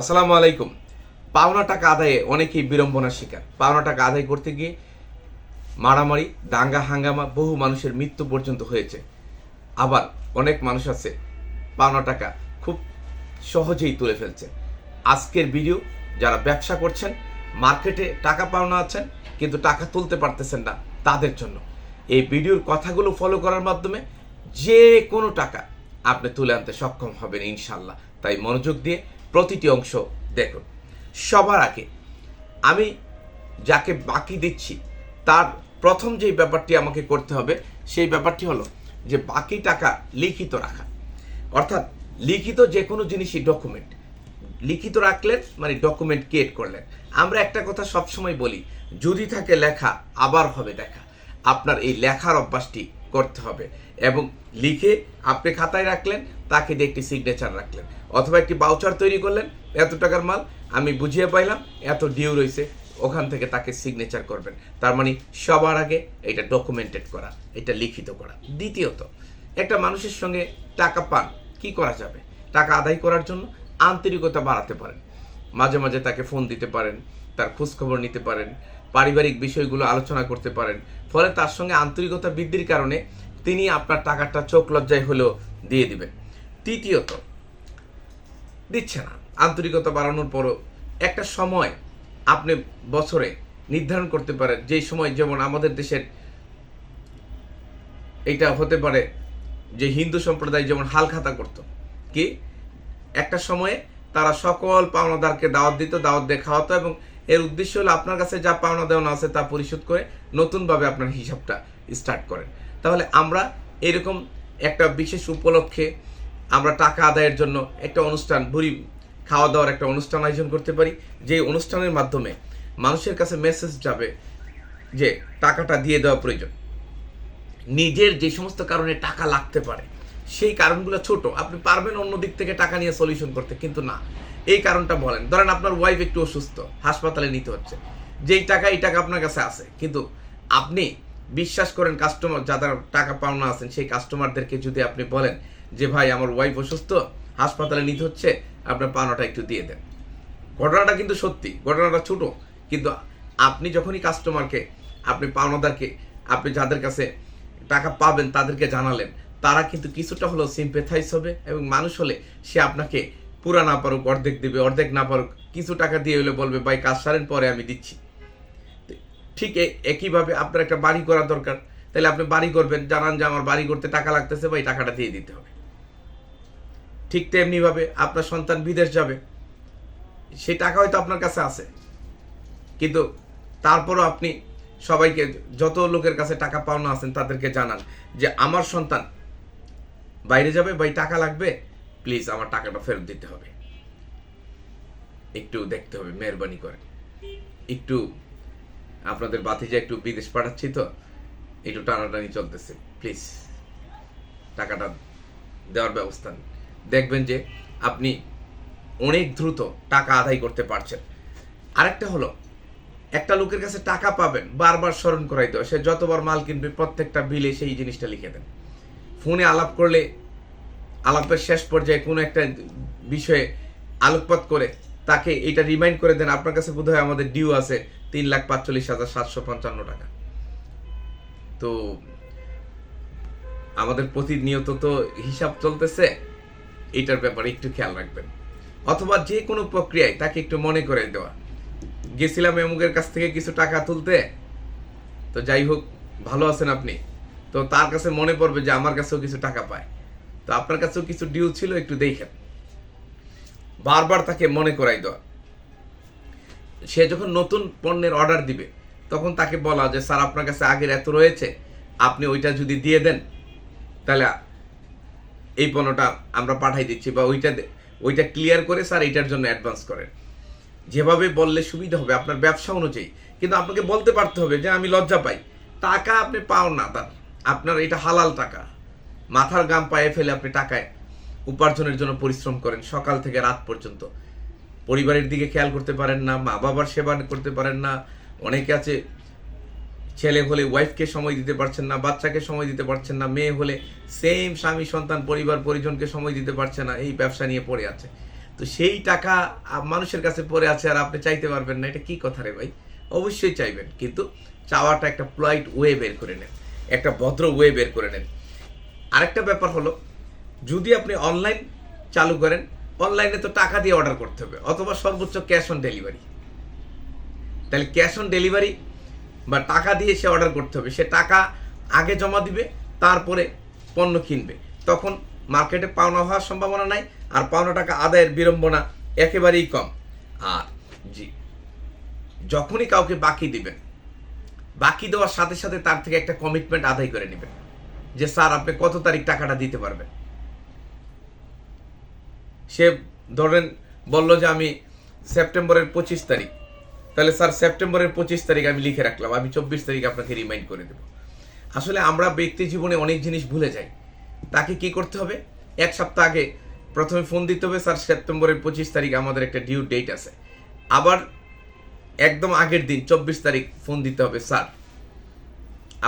আসসালামু আলাইকুম। পাওনা টাকা আদায়ে অনেকেই বিড়ম্বনার শিকার। পাওনা টাকা আদায় করতে গিয়ে মারামারি, দাঙ্গা, হাঙ্গামা বহু মানুষের মৃত্যু পর্যন্ত হয়েছে। আবার অনেক মানুষ আছে পাওনা টাকা খুব সহজেই তুলে ফেলছে। আজকের ভিডিও, যারা ব্যবসা করছেন, মার্কেটে টাকা পাওনা আছেন, কিন্তু টাকা তুলতে পারতেছেন না তাদের জন্য। এই ভিডিওর কথাগুলো ফলো করার মাধ্যমে যে কোনো টাকা আপনি তুলে আনতে সক্ষম হবেন ইনশাল্লাহ তাই মনোযোগ দিয়ে প্রতিটি অংশ দেখুন। সবার আগে আমি যাকে বাকি দিচ্ছি, তার প্রথম যেই ব্যাপারটি আমাকে করতে হবে, সেই ব্যাপারটি হলো যে বাকি টাকা লিখিত রাখা। অর্থাৎ লিখিত যে কোনো জিনিসই ডকুমেন্ট লিখিত রাখলেন মানে ডকুমেন্ট ক্রিয়েট করলেন। আমরা একটা কথা সবসময় বলি, যদি থাকে লেখা, আবার হবে দেখা। আপনার এই লেখার অভ্যাসটি করতে হবে। এবং লিখে আপনি খাতায় রাখলেন, তাকে দিয়ে একটি সিগনেচার রাখলেন। অথবা একটি বাউচার তৈরি করলেন, এত টাকার মাল আমি বুঝিয়ে পাইলাম, এত ডিউ রয়েছে ওখান থেকে তাকে সিগনেচার করবেন। তার মানে সবার আগে এটা ডকুমেন্টেড করা, এটা লিখিত করা। দ্বিতীয়ত, একটা মানুষের সঙ্গে টাকা পান, কি করা যাবে? টাকা আদায় করার জন্য আন্তরিকতা বাড়াতে পারেন। মাঝে মাঝে তাকে ফোন দিতে পারেন, তার খোঁজখবর নিতে পারেন পারিবারিক বিষয়গুলো আলোচনা করতে পারেন। ফলে তার সঙ্গে আন্তরিকতা বৃদ্ধির কারণে তিনি আপনার টাকাটা চোখ লজ্জায় হলেও দিয়ে দিবেন। তৃতীয়ত, দিচ্ছে না। আন্তরিকতা বাড়ানোর পরও একটা সময় আপনি বছরে নির্ধারণ করতে পারেন। যেই সময় যেমন আমাদের দেশের এটা হতে পারে যে হিন্দু সম্প্রদায় যেমন হালখাতা করত, কি? একটা সময়ে তারা সকল পাওনাদারকে দাওয়াত দিত, দাওয়াত দিয়ে খাওয়াতো এবং এর উদ্দেশ্য হলো আপনার কাছে যা পাওনা দেওয়া আছে তা পরিশোধ করে নতুনভাবে আপনার হিসাবটা স্টার্ট করেন। তাহলে আমরা এরকম একটা বিশেষ উপলক্ষে আমরা টাকা আদায়ের জন্য একটা অনুষ্ঠান, ভুরি খাওয়া দাওয়ার একটা অনুষ্ঠান আয়োজন করতে পারি। যে অনুষ্ঠানের মাধ্যমে মানুষের কাছে মেসেজ যাবে যে টাকাটা দিয়ে দেওয়া প্রয়োজন। নিজের যে সমস্ত কারণে টাকা লাগতে পারে, সেই কারণগুলো ছোট। আপনি পারবেন অন্য দিক থেকে টাকা নিয়ে সলিউশন করতে, কিন্তু না। এই কারণটা বলেন। ধরেন আপনার ওয়াইফ একটু অসুস্থ, হাসপাতালে নিতে হচ্ছে। যেই টাকা, এই টাকা আপনার কাছে আছে। কিন্তু আপনি বিশ্বাস করেন কাস্টমার যাদের টাকা পাওনা আছেন, সেই কাস্টমারদেরকে যদি আপনি বলেন যে, ভাই, আমার ওয়াইফ অসুস্থ, হাসপাতালে নিতে হচ্ছে, আপনার পাওনাটা একটু দিয়ে দেন। ঘটনাটা কিন্তু সত্যি, ঘটনাটা ছোট। কিন্তু আপনি যখনই কাস্টমারকে আপনি পাওনাদারকে, আপনি যাদের কাছে টাকা পাবেন, তাদেরকে জানালেন, তারা কিন্তু কিছুটা হলেও সিম্পেথাইজ হবে এবং মানুষ হলে সে আপনাকে পুরা না পারুক, অর্ধেক দিবে, অর্ধেক না পারুক, কিছু টাকা দিয়ে হলে বলবে, ভাই, কাজ সারেন, পরে আমি দিচ্ছি। ঠিক একইভাবে আপনার একটা বাড়ি করা দরকার। তাহলে আপনি বাড়ি করবেন, জানান যে আমার বাড়ি করতে টাকা লাগতেছে, ভাই, টাকাটা দিয়ে দিতে হবে। ঠিক তেমনিভাবে আপনার সন্তান বিদেশ যাবে সেই টাকা হয়তো আপনার কাছে আছে। কিন্তু তারপরও আপনি সবাইকে, যত লোকের কাছে টাকা পাওনা আছেন, তাদেরকে জানান যে, আমার সন্তান বাইরে যাবে, ভাই, টাকা লাগবে? প্লিজ আমার টাকাটা ফেরত দিতে হবে। একটু দেখতে হবে, মেহরবানি করে। একটু, আপনাদের বাতিজা একটু বিদেশ পাঠাচ্ছি তো, একটু টানাটানি চলতেছে। প্লিজ টাকাটা দেওয়ার ব্যবস্থা দেখবেন যে আপনি অনেক দ্রুত টাকা আদায় করতে পারছেন। আরেকটা হলো, একটা লোকের কাছে টাকা পাবেন, বারবার স্মরণ করাই দেওয়া সে যতবার মাল কিনবে, প্রত্যেকটা বিলে সেই জিনিসটা লিখে দেন। ফোনে আলাপ করলে আলাপের শেষ পর্যায়ে কোনো একটা বিষয়ে আলোকপাত করে তাকে এটা রিমাইন্ড করে দেন, আপনার কাছে বোধহয় আমাদের ডিউ আছে তিন লাখ পাঁচচল্লিশ হাজার সাতশো পঞ্চান্ন টাকা। তো আমাদের প্রতিনিয়ত তো হিসাব চলতেছে এইটার ব্যাপারে একটু খেয়াল রাখবেন। অথবা যে কোনো প্রক্রিয়ায় তাকে একটু মনে করে দেওয়া। গেছিলাম এমুকের কাছ থেকে কিছু টাকা তুলতে, তো যাই হোক, ভালো আছেন আপনি। তো তার কাছে মনে পড়বে যে আমার কাছেও কিছু টাকা পায়। তো আপনার কাছেও কিছু ডিউ ছিল, একটু দেখেন। বারবার তাকে মনে করাই দেওয়া। সে যখন নতুন পণ্যের অর্ডার দিবে, তখন তাকে বলা যে, স্যার, আপনার কাছে আগের এত রয়েছে, আপনি ওইটা যদি দিয়ে দেন, তাহলে এই পণ্যটা আমরা পাঠাই দিচ্ছি বা ওইটা ওইটা ক্লিয়ার করে স্যার এইটার জন্য অ্যাডভান্স করেন। যেভাবে বললে সুবিধা হবে আপনার ব্যবসা অনুযায়ী। কিন্তু আপনাকে বলতে পারতে হবে যে, আমি লজ্জা পাই। টাকা আপনি পাও না তার আপনার এটা হালাল টাকা। মাথার গাম পায়ে ফেলে আপনি টাকায় উপার্জনের জন্য পরিশ্রম করেন সকাল থেকে রাত পর্যন্ত। পরিবারের দিকে খেয়াল করতে পারেন না মা বাবার সেবা করতে পারেন না, অনেকে আছে ছেলে হলে ওয়াইফকে সময় দিতে পারছেন না, বাচ্চাকে সময় দিতে পারছেন না, মেয়ে হলে সেম স্বামী, সন্তান, পরিবার, পরিজনকে সময় দিতে পারছে না, এই ব্যবসা নিয়ে পড়ে আছে। তো সেই টাকা মানুষের কাছে পড়ে আছে আর আপনি চাইতে পারবেন না, এটা কি কথা রে ভাই? অবশ্যই চাইবেন, কিন্তু চাওয়াটা একটা প্লয়েড ওয়ে বের করে নেন, একটা ভদ্র ওয়ে বের করে নেন। আরেকটা ব্যাপার হলো, যদি আপনি অনলাইন চালু করেন অনলাইনে তো টাকা দিয়ে অর্ডার করতে হবে, অথবা সর্বোচ্চ ক্যাশ অন ডেলিভারি তাহলে ক্যাশ অন ডেলিভারি বা টাকা দিয়ে সে অর্ডার করতে হবে, সে টাকা আগে জমা দিবে, তারপরে পণ্য কিনবে। তখন মার্কেটে পাওনা হওয়ার সম্ভাবনা নাই, আর পাওনা টাকা আদায়ের বিড়ম্বনা একেবারেই কম। আর জি, যখনই কাউকে বাকি দিবেন, বাকি দেওয়ার সাথে সাথে তার থেকে একটা কমিটমেন্ট আদায় করে নেবেন। যে স্যার আপনি কত তারিখ টাকাটা দিতে পারবেন? সে ধরেন বলল যে আমি সেপ্টেম্বরের পঁচিশ তারিখ। তাহলে স্যার সেপ্টেম্বরের পঁচিশ তারিখ আমি লিখে রাখলাম, আমি চব্বিশ তারিখ আপনাকে রিমাইন্ড করে দেবো। আসলে আমরা ব্যক্তি জীবনে অনেক জিনিস ভুলে যাই। তাকে কি করতে হবে? এক সপ্তাহ আগে প্রথমে ফোন দিতে হবে, স্যার সেপ্টেম্বরের পঁচিশ তারিখ আমাদের একটা ডিউ ডেট আছে। আবার একদম আগের দিন, চব্বিশ তারিখ ফোন দিতে হবে, স্যার।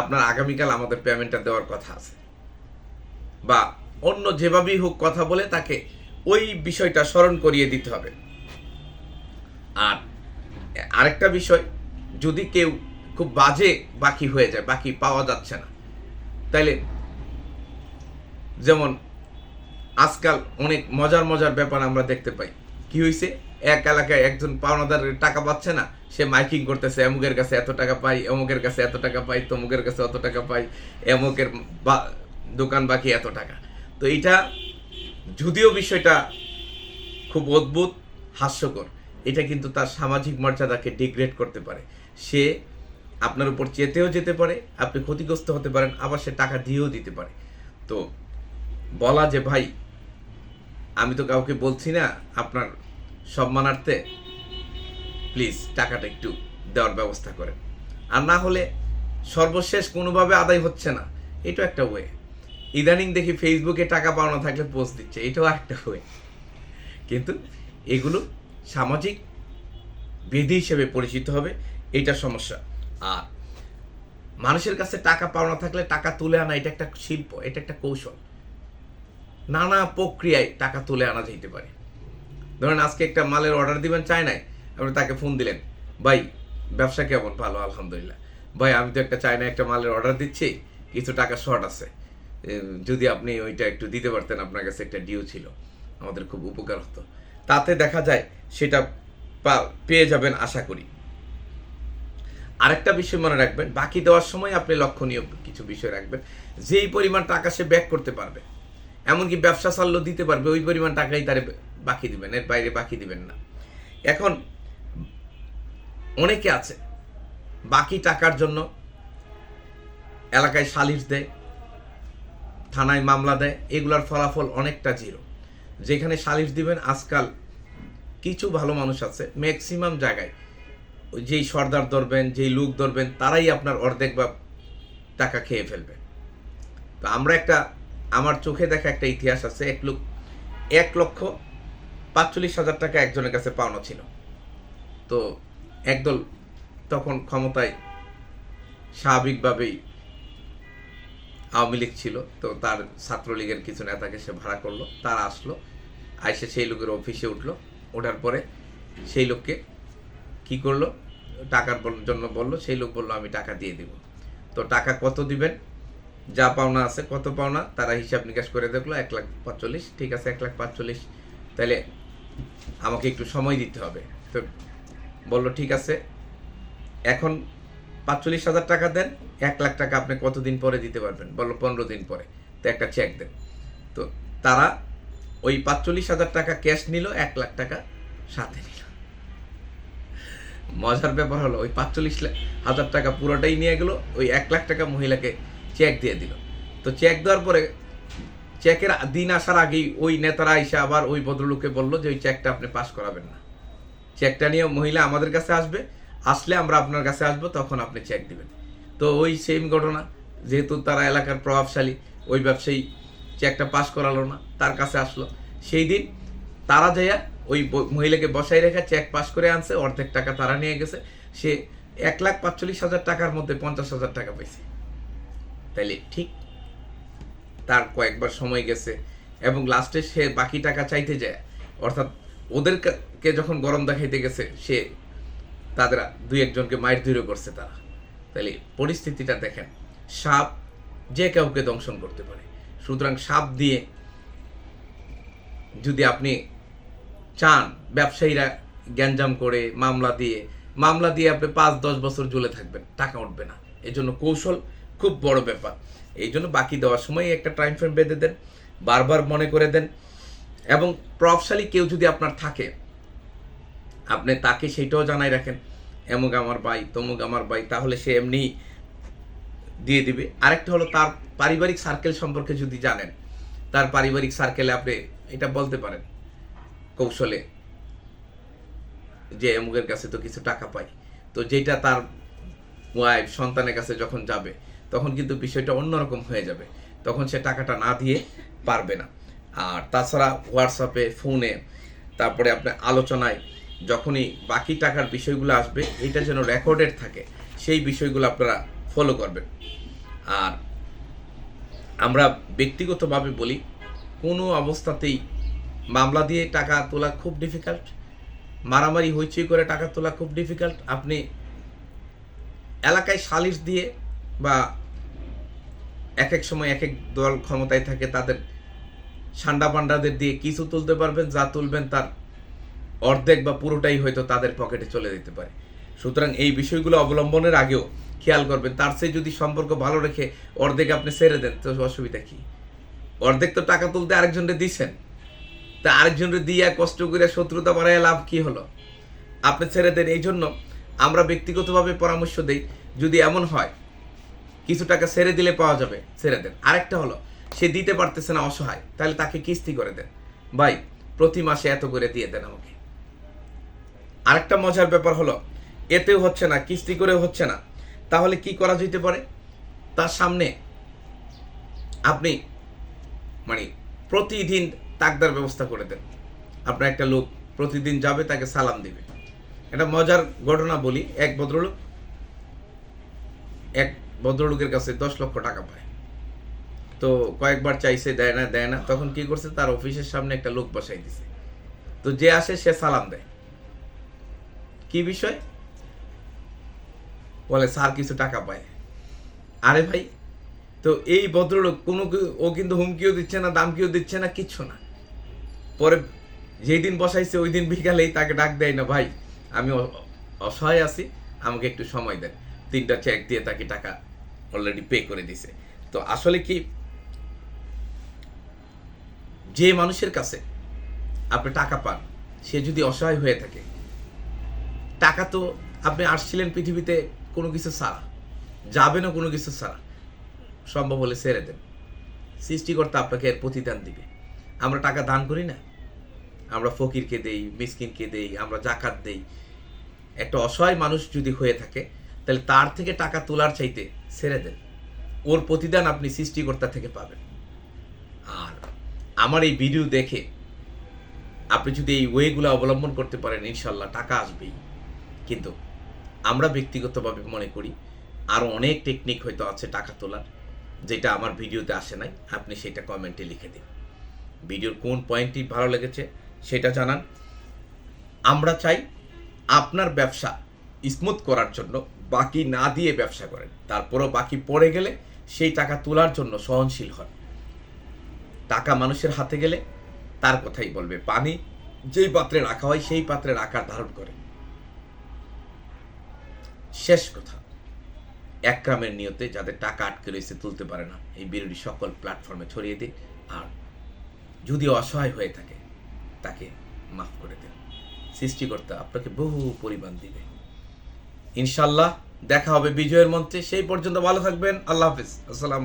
আপনার আগামীকাল আমাদের পেমেন্টটা দেওয়ার কথা আছে। বা অন্য যেভাবেই হোক কথা বলে তাকে ওই বিষয়টা স্মরণ করিয়ে দিতে হবে। আর আরেকটা বিষয়, যদি কেউ খুব বাজে বাকি হয়ে যায়, বাকি পাওয়া যাচ্ছে না, তাইলে যেমন আজকাল অনেক মজার মজার ব্যাপার আমরা দেখতে পাই। কি হয়েছে এক এলাকায় একজন পাওনাদার টাকা পাচ্ছে না, সে মাইকিং করতেছে, অমুকের কাছে এত টাকা পাই, অমুকের কাছে এত টাকা পাই, তমুকের কাছে অত টাকা পাই, অমুকের দোকান বাকি এত টাকা। তো এটা যদিও বিষয়টা খুব অদ্ভুত, হাস্যকর, এটা কিন্তু তার সামাজিক মর্যাদাকে ডিগ্রেড করতে পারে। সে আপনার উপর চেতেও যেতে পারে, আপনি ক্ষতিগ্রস্ত হতে পারেন, আবার সে টাকা দিয়েও দিতে পারে। তো বলা যে, ভাই, আমি তো কাউকে বলছি না, আপনার সম্মানার্থে প্লিজ টাকাটা একটু দেওয়ার ব্যবস্থা করেন। আর না হলে সর্বশেষ কোনোভাবে আদায় হচ্ছে না। এটাও একটা ওয়ে ইদানিং দেখি ফেসবুকে টাকা পাওনা থাকলে পোস্ট দিচ্ছে। এটাও একটা ওয়ে কিন্তু এগুলো সামাজিক বিধি হিসেবে পরিচিত হবে, এটা সমস্যা। আর মানুষের কাছে টাকা পাওনা থাকলে টাকা তুলে আনা, এটা একটা শিল্প, এটা একটা কৌশল। নানা প্রক্রিয়ায় টাকা তুলে আনা যেতে পারে। ধরেন আজকে একটা মালের অর্ডার দিবেন চায় নাই আপনি তাকে ফোন দিলেন, ভাই, ব্যবসা কেমন? ভালো, আলহামদুলিল্লাহ। ভাই, আমি তো একটা চায়না একটা মালের অর্ডার দিচ্ছি, কিছু টাকা শর্ট আছে। যদি আপনি ওইটা একটু দিতে পারতেন, আপনার কাছে একটা ডিউ ছিল, আমাদের খুব উপকার হতো। তাতে দেখা যায় সেটা পেয়ে যাবেন আশা করি। আরেকটা বিষয় মনে রাখবেন, বাকি দেওয়ার সময় আপনি লক্ষণীয় কিছু বিষয় রাখবেন। যেই পরিমাণ টাকা সে ব্যাক করতে পারবে, এমনকি ব্যবসা চাললো দিতে পারবে, ওই পরিমাণ টাকাই তারে বাকি দিবেন, এর বাইরে বাকি দিবেন না। এখন, অনেকে আছে, বাকি টাকার জন্য এলাকায় সালিশ দেয়, থানায় মামলা দেয়, এগুলার ফলাফল অনেকটা জিরো। যেখানে সালিশ দিবেন, আজকাল কিছু ভালো মানুষ আছে ম্যাক্সিমাম জায়গায় যেই সর্দার ধরবেন, যেই লোক ধরবেন, তারাই আপনার অর্ধেক বা টাকা খেয়ে ফেলবে। তো আমরা একটা, আমার চোখে দেখা একটা ইতিহাস আছে, এক লোক, এক লক্ষ পাঁচচল্লিশ হাজার টাকা একজনের কাছে পাওনা ছিল। তো একদল তখন ক্ষমতায় স্বাভাবিকভাবেই আওয়ামী লীগ ছিল, তো তার ছাত্রলীগের কিছু নেতাকে সে ভাড়া করল, তারা আসলো, আইসে সেই লোকের অফিসে উঠল, ওঠার পরে সেই লোককে কি করল, টাকার জন্য বলল, সেই লোক বলল, আমি টাকা দিয়ে দিব। তো টাকা কত দিবেন? যা পাওনা আছে, কত পাওনা, তারা হিসাব নিকাশ করে দেখল, এক লাখ পাঁচচল্লিশ ঠিক আছে, এক লাখ পাঁচচল্লিশ তাহলে আমাকে একটু সময় দিতে হবে। তো বলল, ঠিক আছে। এখন পাঁচচল্লিশ হাজার টাকা দেন, এক লাখ টাকা আপনি কতদিন পরে দিতে পারবেন? বলল, পনেরো দিন পরে। তো একটা চেক দেন। তো তারা ওই পাঁচচল্লিশ হাজার টাকা ক্যাশ নিল, এক লাখ টাকা সাথে নিল। মজার ব্যাপার হলো, ওই পাঁচচল্লিশ হাজার টাকা পুরোটাই নিয়ে গেলো, ওই এক লাখ টাকা মহিলাকে চেক দিয়ে দিল। তো চেক দেওয়ার পরে চেকের দিন আসার আগেই ওই নেতারা এসে আবার ওই ভদ্রলোককে বলল যে, ওই চেকটা আপনি পাস করাবেন না। চেকটা নিয়ে মহিলা আমাদের কাছে আসবে। আসলে আমরা আপনার কাছে আসব, তখন আপনি চেক দিবেন। তো ওই সেম ঘটনা। যেহেতু তারা এলাকার প্রভাবশালী, ওই ব্যবসায়ী, চেকটা পাস করালো না, তার কাছে আসলো। সেই দিন তারা যাইয়া ওই মহিলাকে বসাই রেখে চেক পাস করে আনছে, অর্ধেক টাকা তারা নিয়ে গেছে। সে এক লাখ পাঁচচল্লিশ হাজার টাকার মধ্যে পঞ্চাশ হাজার টাকা পেয়েছে তাইলে ঠিক তার কয়েকবার সময় গেছে এবং লাস্টে সে বাকি টাকা চাইতে যায়। অর্থাৎ ওদেরকে যখন গরম দেখাইতে গেছে, সে তাদের দুই একজনকে মায়ের ধীরে করছে তারা। তাহলে পরিস্থিতিটা দেখেন, সাপ যে কাউকে দংশন করতে পারে। সুতরাং সাপ দিয়ে যদি আপনি চান ব্যবসায়ীরা গ্যাঞ্জাম করে, মামলা দিয়ে মামলা দিয়ে আপনি পাঁচ দশ বছর ঝুলে থাকবেন, টাকা উঠবে না। এজন্য কৌশল খুব বড় ব্যাপার। এই জন্য বাকি দেওয়ার সময় একটা টাইম ফ্রেম বেঁধে দেন, বারবার মনে করে দেন এবং প্রভাবশালী কেউ যদি আপনার থাকে, আপনি তাকে সেইটাও জানাই রাখেন এমুক আমার ভাই তমুক আমার ভাই, তাহলে সে এমনি দিয়ে দিবে। আরেকটা হলো তার পারিবারিক সার্কেল সম্পর্কে যদি জানেন, তার পারিবারিক সার্কেলে আপনি এটা বলতে পারেন, কৌশলে, যে অমুকের কাছে তো কিছু টাকা পাই তো যেটা তার ওয়াইফ সন্তানের কাছে যখন যাবে তখন কিন্তু বিষয়টা অন্যরকম হয়ে যাবে। তখন সে টাকাটা না দিয়ে পারবে না। আর তাছাড়া হোয়াটসঅ্যাপে ফোনে তারপরে আপনার আলোচনায় যখনই বাকি টাকার বিষয়গুলো আসবে, এটা যেন রেকর্ডেড থাকে, সেই বিষয়গুলো আপনারা ফলো করবেন। আর আমরা ব্যক্তিগতভাবে বলি, কোনো অবস্থাতেই মামলা দিয়ে টাকা তোলা খুব ডিফিকাল্ট মারামারি হইচই করে টাকা তোলা খুব ডিফিকাল্ট আপনি এলাকায় সালিশ দিয়ে বা এক এক সময় এক এক দল ক্ষমতায় থাকে, তাদের সান্ডা পান্ডাদের দিয়ে কিছু তুলতে পারবেন, যা তুলবেন তার অর্ধেক বা পুরোটাই হয়তো তাদের পকেটে চলে যেতে পারে। সুতরাং এই বিষয়গুলো অবলম্বনের আগেও খেয়াল করবেন, তার চেয়ে যদি সম্পর্ক ভালো রেখে অর্ধেক আপনি ছেড়ে দেন, তো অসুবিধা কি? অর্ধেক তো টাকা তুলতে আরেকজনকে দিচ্ছেন তা আরেকজনকে দিয়ে কষ্ট করে শত্রুতা বাড়ায় লাভ কি হলো? আপনি ছেড়ে দেন এই জন্য আমরা ব্যক্তিগতভাবে পরামর্শ দেই, যদি এমন হয় কিছু টাকা ছেড়ে দিলে পাওয়া যাবে, ছেড়ে দেন। আরেকটা হলো, সে দিতে পারতেছে না, অসহায়, তাহলে তাকে কিস্তি করে দেন। ভাই, প্রতি মাসে এত করে দিয়ে দেন আমাকে। আরেকটা মজার ব্যাপার হলো, এতেও হচ্ছে না, কিস্তি করেও হচ্ছে না। তাহলে কি করা যেতে পারে? তার সামনে আপনি মানে প্রতিদিন তাকদার ব্যবস্থা করে দেন। আপনার একটা লোক প্রতিদিন যাবে, তাকে সালাম দিবে। একটা মজার ঘটনা বলি, এক ভদ্রলোক, এক ভদ্রলোকের কাছে দশ লক্ষ টাকা পায়। তো কয়েকবার চাইছে, দেয় না দেয় না। তখন কি করছে? তার অফিসের সামনে একটা লোক বসাই দিছে। তো যে আসে, সে সালাম দেয়। কি বিষয়? বলে, স্যার, কিছু টাকা পায়। আরে ভাই, তো এই ভদ্রলোক কোনো ও কিন্তু হুমকিও দিচ্ছে না, দামকিও দিচ্ছে না, কিচ্ছু না। পরে যেই দিন বসাইছে, ওই দিন বিকালেই তাকে ডাক দেয় না, ভাই, আমি অসহায় আছি, আমাকে একটু সময় দেন। তিনটা চেক দিয়ে তাকে টাকা অলরেডি পে করে দিছে। তো আসলে কি, যে মানুষের কাছে আপনি টাকা পান, সে যদি অসহায় হয়ে থাকে, টাকা তো আপনি আসছিলেন পৃথিবীতে কোনো কিছু ছাড়া যাবেনও কোনো কিছু ছাড়া, সম্ভব হলে ছেড়ে দেন। সৃষ্টিকর্তা আপনাকে এর প্রতিদান দিবে। আমরা টাকা দান করি না। আমরা ফকিরকে দেই, মিসকিনকে দেই, আমরা জাকাত দেই। একটা অসহায় মানুষ যদি হয়ে থাকে, তাহলে তার থেকে টাকা তোলার চাইতে ছেড়ে দেন। ওর প্রতিদান আপনি সৃষ্টিকর্তা থেকে পাবেন। আর আমার এই ভিডিও দেখে আপনি যদি এই ওয়েগুলো অবলম্বন করতে পারেন ইনশাল্লাহ টাকা আসবেই। কিন্তু আমরা ব্যক্তিগতভাবে মনে করি আরও অনেক টেকনিক হয়তো আছে টাকা তোলার, যেটা আমার ভিডিওতে আসে নাই। আপনি সেটা কমেন্টে লিখে দিন। ভিডিওর কোন পয়েন্টটি ভালো লেগেছে সেটা জানান। আমরা চাই আপনার ব্যবসা স্মুথ করার জন্য বাকি না দিয়ে ব্যবসা করেন। তারপরও বাকি পড়ে গেলে সেই টাকা তোলার জন্য সহনশীল হন। টাকা মানুষের হাতে গেলে তার কথাই বলবে, পানি যেই পাত্রে রাখা হয়, সেই পাত্রে আকার ধারণ করে। শেষ কথা একরামের নিয়তে যাদের টাকা আটকে রয়েছে তুলতে পারে না, এই বিরোধী সকল প্ল্যাটফর্মে ছড়িয়ে দিন আর যদি অসহায় হয়ে থাকে, তাকে মাফ করে দেন। সৃষ্টিকর্তা আপনাকে বহু পরিমাণ দিবে। ইনশাল্লাহ দেখা হবে বিজয়ের মঞ্চে। সেই পর্যন্ত ভালো থাকবেন। আল্লাহ হাফিজ। আসসালাম